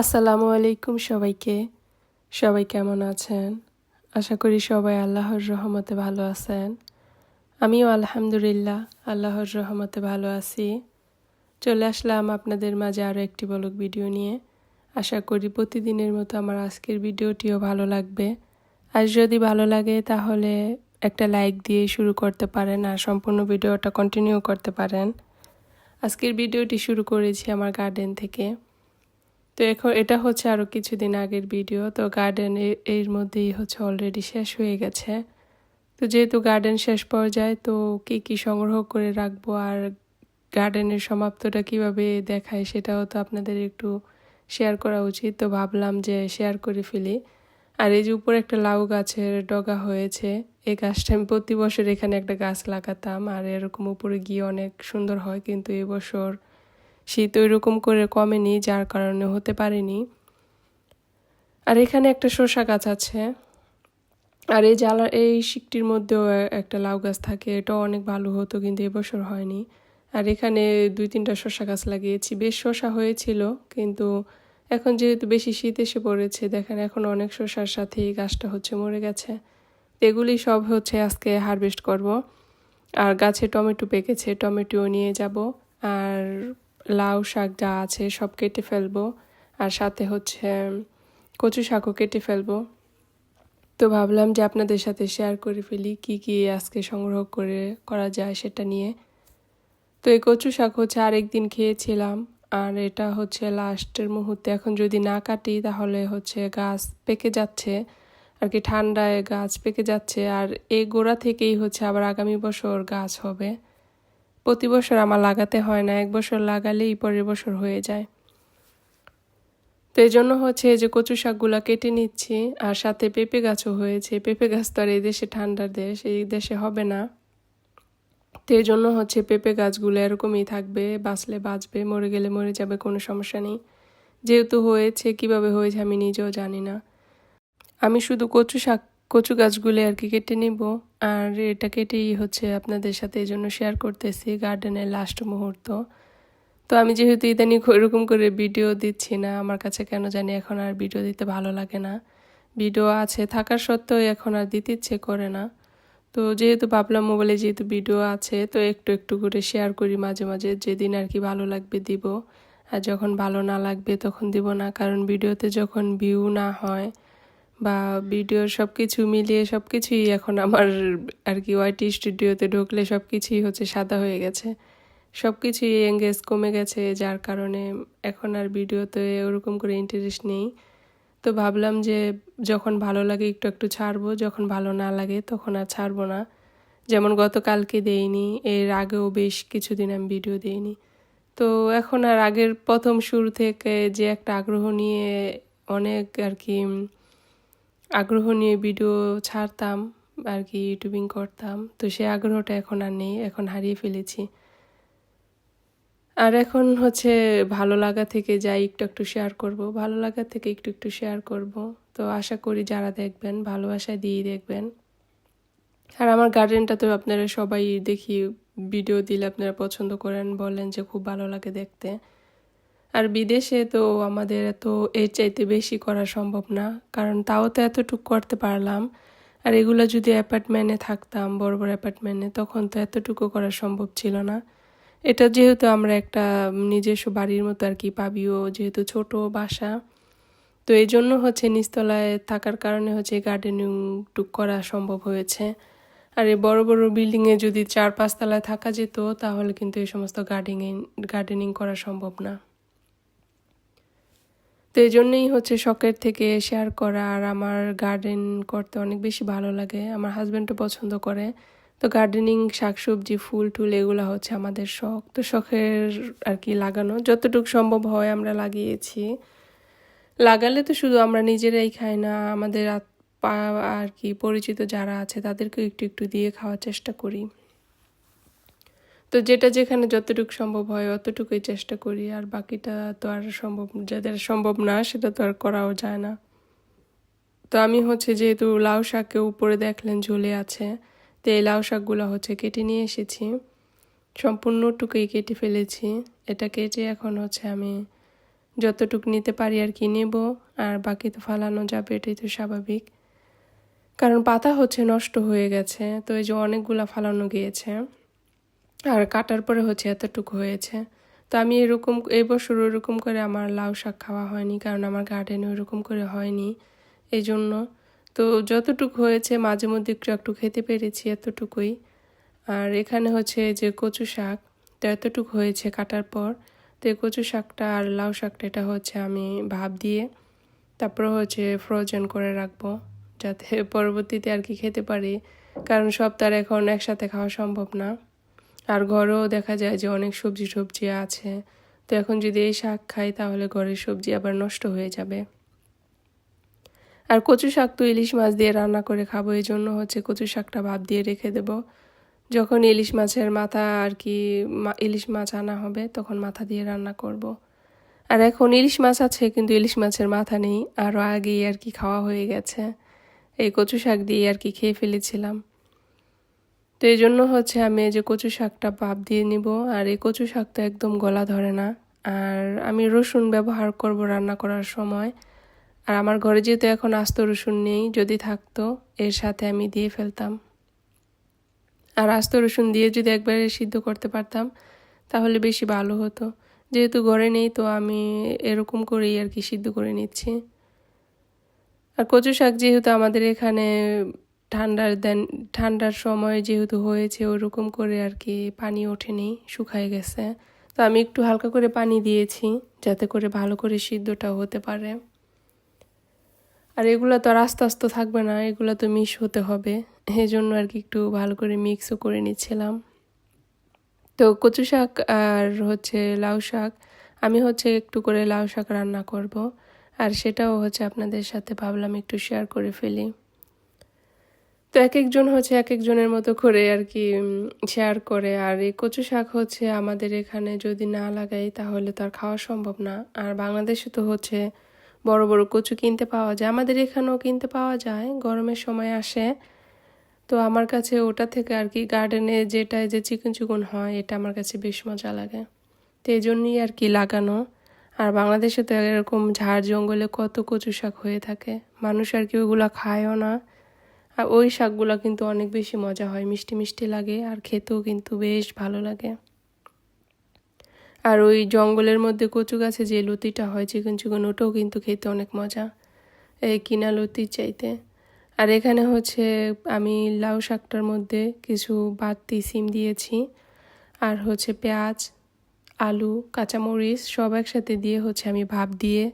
আসসালামু আলাইকুম সবাইকে। সবাই কেমন আছেন? আশা করি সবাই আল্লাহর রহমতে ভালো আছেন। আমিও আলহামদুলিল্লাহ আল্লাহর রহমতে ভালো আছি। চলে আসলাম আপনাদের মাঝে আরও একটি বলক ভিডিও নিয়ে। আশা করি প্রতিদিনের মতো আমার আজকের ভিডিওটিও ভালো লাগবে। আর যদি ভালো লাগে তাহলে একটা লাইক দিয়ে শুরু করতে পারেন আর সম্পূর্ণ ভিডিওটা কন্টিনিউ করতে পারেন। আজকের ভিডিওটি শুরু করেছি আমার গার্ডেন থেকে। তো এখন এটা হচ্ছে আরও কিছুদিন আগের ভিডিও। তো গার্ডেন এর মধ্যেই হচ্ছে অলরেডি শেষ হয়ে গেছে। তো যেহেতু গার্ডেন শেষ পর্যায়ে তো কি কি সংগ্রহ করে রাখব আর গার্ডেনের সমাপ্তটা কীভাবে দেখায় সেটাও তো আপনাদের একটু শেয়ার করা উচিত। তো ভাবলাম যে শেয়ার করে ফেলি। আর এই যে উপরে একটা লাউ গাছের ডগা হয়েছে, এই গাছটা আমি প্রতি বছর এখানে একটা গাছ লাগাতাম। আর এরকম উপরে গিয়ে অনেক সুন্দর হয়, কিন্তু এবছর শীত ওইরকম করে কমেনি, যার কারণে হতে পারেনি। আর এখানে একটা শসা গাছ আছে। আর এই জ্বালা, এই শিকটির মধ্যেও একটা লাউ গাছ থাকে। এটাও অনেক ভালো হতো, কিন্তু এবছর হয়নি। আর এখানে দুই তিনটা শসা গাছ লাগিয়েছি। বেশ শসা হয়েছিল, কিন্তু এখন যেহেতু বেশি শীত এসে পড়েছে, দেখেন এখন অনেক শসার সাথে এই গাছটা হচ্ছে মরে গেছে। এগুলি সব হচ্ছে আজকে হারভেস্ট করব। আর গাছে টমেটো পেকেছে টমেটো নিয়ে যাব। আর লাউ শাক যা আছে সব কেটে ফেলব। আর সাথে হচ্ছে কচু শাকও কেটে ফেলব। তো ভাবলাম যে আপনাদের সাথে শেয়ার করে ফেলি, কি কি আজকে সংগ্রহ করে, করা যায় সেটা নিয়ে। তো এই কচু শাক হচ্ছে আরেকদিন খেয়েছিলাম, আর এটা হচ্ছে লাস্টের মুহূর্তে। এখন যদি না কাটি তাহলে হচ্ছে গাছ পেকে যাচ্ছে, আর কি ঠান্ডায় গাছ পেকে যাচ্ছে। আর এই গোড়া থেকেই হচ্ছে আবার আগামী বছর গাছ হবে। প্রতি বছর আমার লাগাতে হয় না, এক বছর লাগালেই পরের বছর হয়ে যায়। তো এই জন্য হচ্ছে যে কচু শাকগুলা কেটে নিচ্ছি, আর সাথে পেঁপে গাছও হয়েছে। পেঁপে গাছ তো আর এই দেশে ঠান্ডার দেশ, এই দেশে হবে না। তো এই জন্য হচ্ছে পেঁপে গাছগুলো এরকমই থাকবে, বাঁচলে বাঁচবে, মরে গেলে মরে যাবে, কোনো সমস্যা নেই। যেহেতু হয়েছে, কীভাবে হয়েছে আমি নিজেও জানি না। আমি শুধু কচু শাক কচু গাছগুলি আর কি কেটে নিব। আর এটা কেটেই হচ্ছে আপনাদের সাথে এই জন্য শেয়ার করতেছি গার্ডেনের লাস্ট মুহূর্ত। তো আমি যেহেতু ইদানিং এরকম করে ভিডিও দিচ্ছি না, আমার কাছে কেন জানি এখন আর ভিডিও দিতে ভালো লাগে না। ভিডিও আছে, থাকার সত্ত্বেও এখন আর দিতে ইচ্ছে করে না। তো যেহেতু ভাবলাম মোবাইলে যেহেতু ভিডিও আছে, তো একটু একটু করে শেয়ার করি মাঝে মাঝে, যেদিন আর কি ভালো লাগবে দিব। আর যখন ভালো না লাগবে তখন দিব না, কারণ ভিডিওতে যখন ভিউ না হয় বা ভিডিও সব কিছু মিলিয়ে সব কিছুই এখন আমার আর কি ওয়াইটি স্টুডিওতে ঢুকলে সব কিছুই হচ্ছে সাদা হয়ে গেছে। সব কিছুই এঙ্গেজ কমে গেছে, যার কারণে এখন আর ভিডিওতে ওরকম করে ইন্টারেস্ট নেই। তো ভাবলাম যে যখন ভালো লাগে একটু একটু ছাড়বো, যখন ভালো না লাগে তখন আর ছাড়বো না। যেমন গতকালকে দেইনি, এর আগেও বেশ কিছুদিন আমি ভিডিও দেইনি। তো এখন আর আগের প্রথম শুরু থেকে যে একটা আগ্রহ নিয়ে অনেক আর কি আগ্রহ নিয়ে ভিডিও ছাড়তাম, আর কি ইউটিউবিং করতাম। তো সে আগ্রহটা এখন আর নেই, এখন হারিয়ে ফেলেছি। আর এখন হচ্ছে ভালো লাগা থেকে যাই একটু একটু শেয়ার করব, ভালো লাগা থেকে একটু একটু শেয়ার করব। তো আশা করি যারা দেখবেন ভালোবাসা দিয়েই দেখবেন। আর আমার গার্ডেনটা তো আপনারা সবাই দেখি ভিডিও দিলে আপনারা পছন্দ করেন, বলেন যে খুব ভালো লাগে দেখতে। আর বিদেশে তো আমাদের এত এর চাইতে বেশি করা সম্ভব না, কারণ তাও তো এতটুকু করতে পারলাম। আর এগুলো যদি অ্যাপার্টমেন্টে থাকতাম, বড় বড় অ্যাপার্টমেন্টে তখন তো এতটুকু করা সম্ভব ছিল না। এটা যেহেতু আমরা একটা নিজস্ব বাড়ির মতো আর কি, পাবিও যেহেতু ছোট বাসা, তো এই জন্য হচ্ছে নিচতলায় থাকার কারণে হচ্ছে গার্ডেনিং টুক করা সম্ভব হয়েছে। আর এই বড় বড় বিল্ডিংয়ে যদি চার পাঁচতলায় থাকা যেত, তাহলে কিন্তু এই সমস্ত গার্ডেনিং গার্ডেনিং করা সম্ভব না। তো এই জন্যই হচ্ছে শখের থেকে শেয়ার করা আর আমার গার্ডেন করতে অনেক বেশি ভালো লাগে। আমার হাজব্যান্ডও পছন্দ করে। তো গার্ডেনিং শাকসবজি, ফুল টুল এগুলো হচ্ছে আমাদের শখ। তো শখের আর কি লাগানো। যতটুকু সম্ভব হয় আমরা লাগিয়েছি। লাগালে তো শুধু আমরা নিজেরাই খাই না, আমাদের আর কি পরিচিত যারা আছে তাদেরকেও একটু একটু দিয়ে খাওয়ার চেষ্টা করি। তো যেটা যেখানে যতটুকু সম্ভব হয় অতটুকুই চেষ্টা করি, আর বাকিটা তো আর সম্ভব, যাদের সম্ভব না, সেটা তো আর করাও যায় না। তো আমি হচ্ছে যেহেতু লাউ শাককে উপরে দেখলেন ঝুলে আছে, তো এই লাউ শাকগুলো হচ্ছে কেটে নিয়ে এসেছি। সম্পূর্ণটুকুই কেটে ফেলেছি। এটা কেটে এখন হচ্ছে আমি যতটুক নিতে পারি আর কি নেব, আর বাকি তো ফালানো যাবে, এটাই তো স্বাভাবিক। কারণ পাতা হচ্ছে নষ্ট হয়ে গেছে, তো এই যে অনেকগুলা ফালানো গিয়েছে। আর কাটার পরে হচ্ছে এতটুকু হয়েছে। তো আমি এরকম, এই বছর ওরকম করে আমার লাউ শাক খাওয়া হয়নি, কারণ আমার গার্ডেনে ওরকম করে হয়নি। এই জন্য তো যতটুকু হয়েছে মাঝে মধ্যে একটু একটু খেতে পেরেছি এতটুকুই। আর এখানে হচ্ছে যে কচু শাক, তো এতটুকু হয়েছে কাটার পর। তো এই কচু শাকটা আর লাউ শাকটা, এটা হচ্ছে আমি ভাব দিয়ে তারপর হচ্ছে ফ্রোজেন করে রাখব, যাতে পরবর্তীতে আর কি খেতে পারি। কারণ সব তার এখন একসাথে খাওয়া সম্ভব না। আর ঘরেও দেখা যায় যে অনেক সবজি সবজি আছে। তো এখন যদি এই শাক খাই, তাহলে ঘরের সবজি আবার নষ্ট হয়ে যাবে। আর কচু শাক তো ইলিশ মাছ দিয়ে রান্না করে খাব এই জন্য হচ্ছে কচু শাকটা ভাব দিয়ে রেখে দেব। যখন ইলিশ মাছের মাথা আর কি ইলিশ মাছ আনা হবে, তখন মাথা দিয়ে রান্না করব। আর এখন ইলিশ মাছ আছে, কিন্তু ইলিশ মাছের মাথা নেই, আরও আগেই আর কি খাওয়া হয়ে গেছে। এই কচু শাক দিয়ে আর কি খেয়ে ফেলেছিলাম। তো এই জন্য হচ্ছে আমি এই যে কচু শাকটা ভাপ দিয়ে নিব, আর এই কচু শাকটা একদম গলা ধরে না। আর আমি রসুন ব্যবহার করব রান্না করার সময়। আর আমার ঘরে যেহেতু এখন আস্ত রসুন নেই, যদি থাকতো, এর সাথে আমি দিয়ে ফেলতাম। আর আস্ত রসুন দিয়ে যদি একবারে সিদ্ধ করতে পারতাম, তাহলে বেশি ভালো হতো। যেহেতু ঘরে নেই, তো আমি এরকম করেই আর কি সিদ্ধ করে নিচ্ছি। আর কচু শাক যেহেতু আমাদের এখানে ঠান্ডার দেন, ঠান্ডার সময় যেহেতু হয়েছে, ওরকম করে আর কি পানি ওঠেনি, শুকায় গেছে। তো আমি একটু হালকা করে পানি দিয়েছি, যাতে করে ভালো করে সিদ্ধটাও হতে পারে। আর এগুলো তো আর আস্তে আস্তে থাকবে না, এগুলো তো মিক্স হতে হবে। এই জন্য আর কি একটু ভালো করে মিক্সও করে নিচ্ছিলাম। তো কচু শাক আর হচ্ছে লাউ শাক, আমি হচ্ছে একটু করে লাউ শাক রান্না করব। আর সেটাও হচ্ছে আপনাদের সাথে ভাবলাম একটু শেয়ার করে ফেলি। তো এক একজন হচ্ছে এক একজনের মতো করে আর কি শেয়ার করে। আর এই কচু শাক হচ্ছে আমাদের এখানে যদি না লাগাই তাহলে তো আর খাওয়া সম্ভব না। আর বাংলাদেশে তো হচ্ছে বড় বড় কচু কিনতে পাওয়া যায়। আমাদের এখানেও কিনতে পাওয়া যায়, গরমের সময় আসে। তো আমার কাছে ওটা থেকে আর কি গার্ডেনে যেটা যে চিকন চিকন হয়, এটা আমার কাছে বেশ মজা লাগে। তো এই জন্যই আর কি লাগানো। আর বাংলাদেশে তো এরকম ঝাড় জঙ্গলে কত কচু শাক হয়ে থাকে। মানুষ আর কি ওইগুলো খায়ও না। আর ওই শাকগুলো কিন্তু অনেক বেশি মজা হয়, মিষ্টি মিষ্টি লাগে আর খেতেও কিন্তু বেশ ভালো লাগে আর ওই জঙ্গলের মধ্যে কচু গাছে যে লতিটা হয়, চিকন চিকন, ওটাও কিন্তু খেতে অনেক মজা, এই কিনা লতির চাইতে আর এখানে হচ্ছে আমি লাউ শাকটার মধ্যে কিছু বাড়তি সিম দিয়েছি আর হচ্ছে পেঁয়াজ, আলু, কাঁচামরিচ সব একসাথে দিয়ে হচ্ছে আমি ভাপ দিয়ে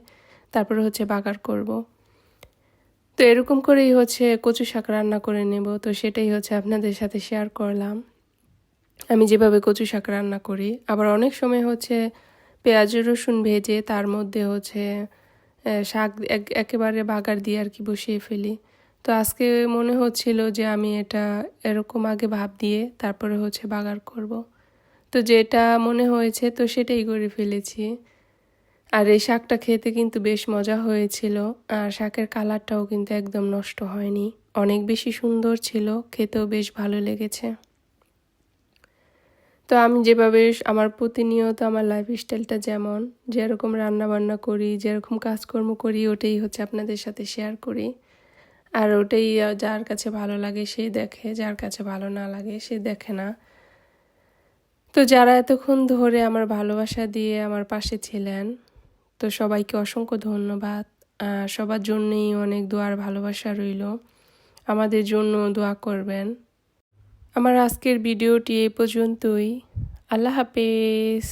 তারপরে হচ্ছে বাগার করব। তো এরকম করেই হচ্ছে কচু শাক রান্না করে নেব। তো সেটাই হচ্ছে আপনাদের সাথে শেয়ার করলাম। আমি যেভাবে কচু শাক রান্না করি, আবার অনেক সময় হচ্ছে পেঁয়াজ, রসুন ভেজে তার মধ্যে হচ্ছে শাক একেবারে বাগার দিয়ে আর কি বসিয়ে ফেলি। তো আজকে মনে হচ্ছিল যে আমি এটা এরকম আগে ভাব দিয়ে তারপরে হচ্ছে বাগার করব। তো যেটা মনে হয়েছে তো সেটাই করে ফেলেছি। আর এই শাকটা খেতে কিন্তু বেশ মজা হয়েছিল, আর শাকের কালারটাও কিন্তু একদম নষ্ট হয়নি। অনেক বেশি সুন্দর ছিল, খেতেও বেশ ভালো লেগেছে। তো আমি যেভাবে আমার প্রতিনিয়ত আমার লাইফ স্টাইলটা যেমন, যেরকম রান্না বান্না করি, যেরকম কাজকর্ম করি, ওটাই হচ্ছে আপনাদের সাথে শেয়ার করি। আর ওটাই যার কাছে ভালো লাগে সে দেখে, যার কাছে ভালো না লাগে সে দেখে না। তো যারা এতক্ষণ ধরে আমার ভালোবাসা দিয়ে আমার পাশে ছিলেন তো সবাইকে অসংখ্য ধন্যবাদ। সবার জন্যই অনেক দোয়ার ভালোবাসা রইল। আমাদের জন্য দোয়া করবেন। আমার আজকের ভিডিওটি এই পর্যন্তই। আল্লাহ হাফেজ।